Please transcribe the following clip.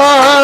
ஆ